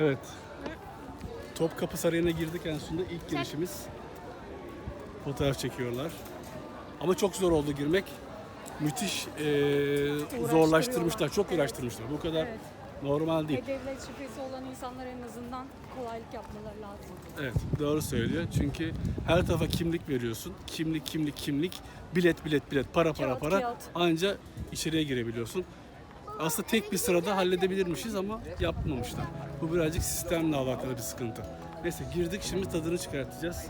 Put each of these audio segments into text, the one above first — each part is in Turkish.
Evet. Topkapı Sarayı'na girdik en sonunda ilk girişimiz. Fotoğraf çekiyorlar. Ama çok zor oldu girmek. Müthiş eee, zorlaştırmışlar, çok uğraştırmışlar. Bu kadar Evet. normal değil. E-Devlet şifresi olan insanlar en azından kolaylık yapmaları lazım. Evet, doğru söylüyor. Çünkü her tarafa kimlik veriyorsun. Kimlik, kimlik, kimlik. Bilet, bilet, bilet. Para, para, Kağıt, para. kağıt. Anca içeriye girebiliyorsun. Aslında tek bir sırada halledebilirmişiz ama yapmamışlar. Bu birazcık sistemle alakalı bir sıkıntı. Neyse girdik şimdi tadını çıkartacağız.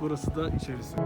Burası da içerisi.